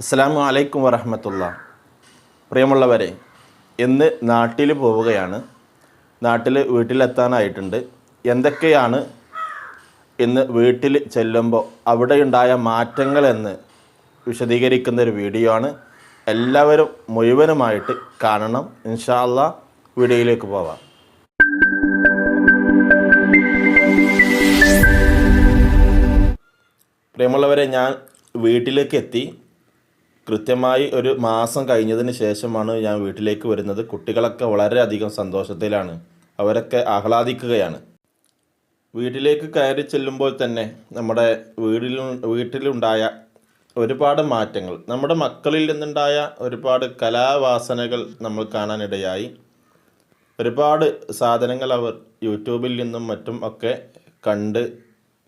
അസ്സാം വലൈക്കും വറഹമത്തുള്ള. പ്രിയമുള്ളവരെ ഇന്ന് നാട്ടിൽ പോവുകയാണ്. നാട്ടിൽ വീട്ടിലെത്താനായിട്ടുണ്ട്. എന്തൊക്കെയാണ് ഇന്ന് വീട്ടിൽ ചെല്ലുമ്പോൾ അവിടെയുണ്ടായ മാറ്റങ്ങളെന്ന് വിശദീകരിക്കുന്ന ഒരു വീഡിയോ ആണ്. എല്ലാവരും മുഴുവനുമായിട്ട് കാണണം. ഇൻഷാല്ല വീഡിയോയിലേക്ക് പോവാം. പ്രിയമുള്ളവരെ ഞാൻ വീട്ടിലേക്ക് എത്തി. കൃത്യമായി ഒരു മാസം കഴിഞ്ഞതിന് ശേഷമാണ് ഞാൻ വീട്ടിലേക്ക് വരുന്നത്. കുട്ടികളൊക്കെ വളരെയധികം സന്തോഷത്തിലാണ്. അവരൊക്കെ ആഹ്ലാദിക്കുകയാണ്. വീട്ടിലേക്ക് കയറി ചെല്ലുമ്പോൾ തന്നെ നമ്മുടെ വീടിൽ വീട്ടിലുണ്ടായ ഒരുപാട് മാറ്റങ്ങൾ നമ്മുടെ മക്കളിൽ നിന്നുണ്ടായ ഒരുപാട് കലാവാസനകൾ നമ്മൾ കാണാനിടയായി. ഒരുപാട് സാധനങ്ങൾ അവർ യൂട്യൂബിൽ നിന്നും മറ്റും ഒക്കെ കണ്ട്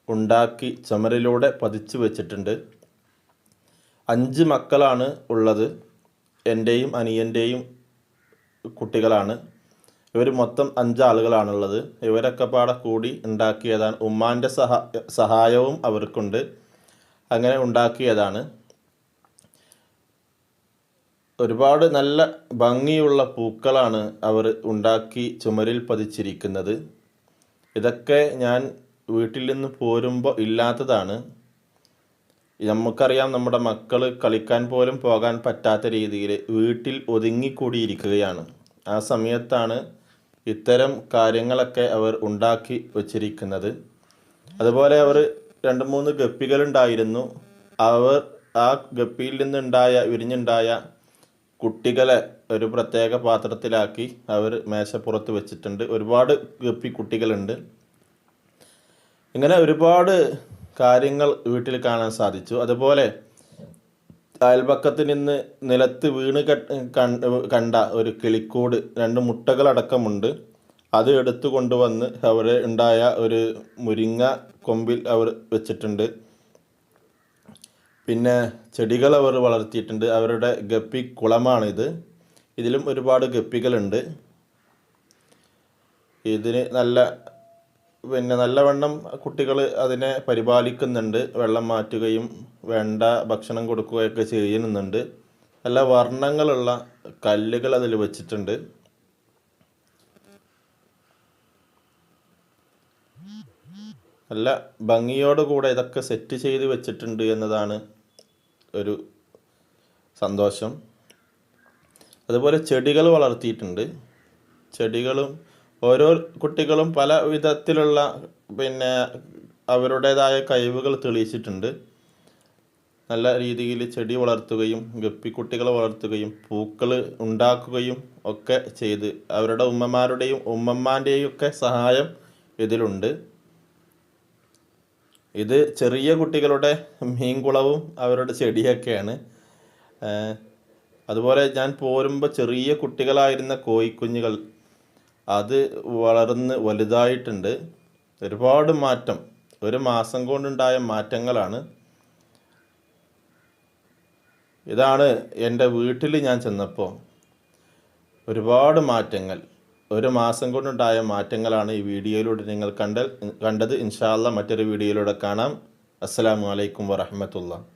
ഉണ്ടാക്കി ചുമരിലൂടെ പതിച്ചു വെച്ചിട്ടുണ്ട്. അഞ്ച് മക്കളാണ് ഉള്ളത്. എന്റെയും അനിയന്റെയും കുട്ടികളാണ്. ഇവർ മൊത്തം അഞ്ചാളുകളാണുള്ളത് ഇവരൊക്കെ പാടെ കൂടി ഉണ്ടാക്കിയതാണ്. ഉമ്മാന്റെ സഹ സഹായവും അവർക്കുണ്ട്. അങ്ങനെ ഉണ്ടാക്കിയതാണ്. ഒരുപാട് നല്ല ഭംഗിയുള്ള പൂക്കളാണ് അവർ ഉണ്ടാക്കി ചുമരിൽ പതിച്ചിരിക്കുന്നത്. ഇതൊക്കെ ഞാൻ വീട്ടിൽ നിന്ന് പോരുമ്പോൾ ഇല്ലാത്തതാണ്. നമുക്കറിയാം നമ്മുടെ മക്കൾ കളിക്കാൻ പോലും പോകാൻ പറ്റാത്ത രീതിയിൽ വീട്ടിൽ ഒതുങ്ങിക്കൂടിയിരിക്കുകയാണ്. ആ സമയത്താണ് ഇത്തരം കാര്യങ്ങളൊക്കെ അവർ ഉണ്ടാക്കി വച്ചിരിക്കുന്നത്. അതുപോലെ അവർ രണ്ട് മൂന്ന് ഗപ്പികളുണ്ടായിരുന്നു. അവർ ആ ഗപ്പിയിൽ നിന്നുണ്ടായ വിരിഞ്ഞുണ്ടായ കുട്ടികളെ ഒരു പ്രത്യേക പാത്രത്തിലാക്കി അവർ മേശപ്പുറത്ത് വെച്ചിട്ടുണ്ട്. ഒരുപാട് ഗപ്പി കുട്ടികളുണ്ട് ഇങ്ങനെ ഒരുപാട് കാര്യങ്ങൾ വീട്ടിൽ കാണാൻ സാധിച്ചു. അതുപോലെ അയൽപക്കത്ത് നിന്ന് നിലത്ത് വീണ് കണ്ട ഒരു കിളിക്കൂട് രണ്ട് മുട്ടകളടക്കമുണ്ട്. അത് എടുത്തു കൊണ്ടുവന്ന് അവർ ഉണ്ടായ ഒരു മുരിങ്ങ കൊമ്പിൽ അവർ വെച്ചിട്ടുണ്ട്. പിന്നെ ചെടികൾ അവർ വളർത്തിയിട്ടുണ്ട്. അവരുടെ ഗപ്പി കുളമാണിത്. ഇതിലും ഒരുപാട് ഗപ്പികളുണ്ട്. ഇതിന് നല്ല പിന്നെ നല്ലവണ്ണം കുട്ടികൾ അതിനെ പരിപാലിക്കുന്നുണ്ട്. വെള്ളം മാറ്റുകയും വേണ്ട ഭക്ഷണം കൊടുക്കുകയൊക്കെ ചെയ്യുന്നുണ്ട്. നല്ല വർണങ്ങളുള്ള കല്ലുകൾ അതിൽ വെച്ചിട്ടുണ്ട്. നല്ല ഭംഗിയോടുകൂടെ ഇതൊക്കെ സെറ്റ് ചെയ്ത് വെച്ചിട്ടുണ്ട് എന്നതാണ് ഒരു സന്തോഷം. അതുപോലെ ചെടികൾ വളർത്തിയിട്ടുണ്ട്. ചെടികളും ഓരോ കുട്ടികളും പല വിധത്തിലുള്ള പിന്നെ അവരുടേതായ കഴിവുകൾ തെളിയിച്ചിട്ടുണ്ട്. നല്ല രീതിയിൽ ചെടി വളർത്തുകയും ഗപ്പിക്കുട്ടികളെ വളർത്തുകയും പൂക്കൾ ഉണ്ടാക്കുകയും ഒക്കെ ചെയ്ത് അവരുടെ ഉമ്മമാരുടെയും ഉമ്മമ്മാന്റെയും ഒക്കെ സഹായം ഇതിലുണ്ട്. ഇത് ചെറിയ കുട്ടികളുടെ മീൻകുളവും അവരുടെ ചെടിയൊക്കെയാണ്. അതുപോലെ ഞാൻ പോരുമ്പോൾ ചെറിയ കുട്ടികളായിരുന്ന കോഴിക്കുഞ്ഞുങ്ങൾ അത് വളർന്ന് വലുതായിട്ടുണ്ട്. ഒരുപാട് മാറ്റം. ഒരു മാസം കൊണ്ടുണ്ടായ മാറ്റങ്ങളാണ്. ഇതാണ് എന്റെ വീട്ടിൽ ഞാൻ ചെന്നപ്പോൾ. ഒരുപാട് മാറ്റങ്ങൾ. ഒരു മാസം കൊണ്ടുണ്ടായ മാറ്റങ്ങളാണ് ഈ വീഡിയോയിലൂടെ നിങ്ങൾ കണ്ട കണ്ടത്. ഇൻഷാല്ല മറ്റൊരു വീഡിയോയിലൂടെ കാണാം. അസ്സാം വലൈക്കും വറഹമത്തുള്ള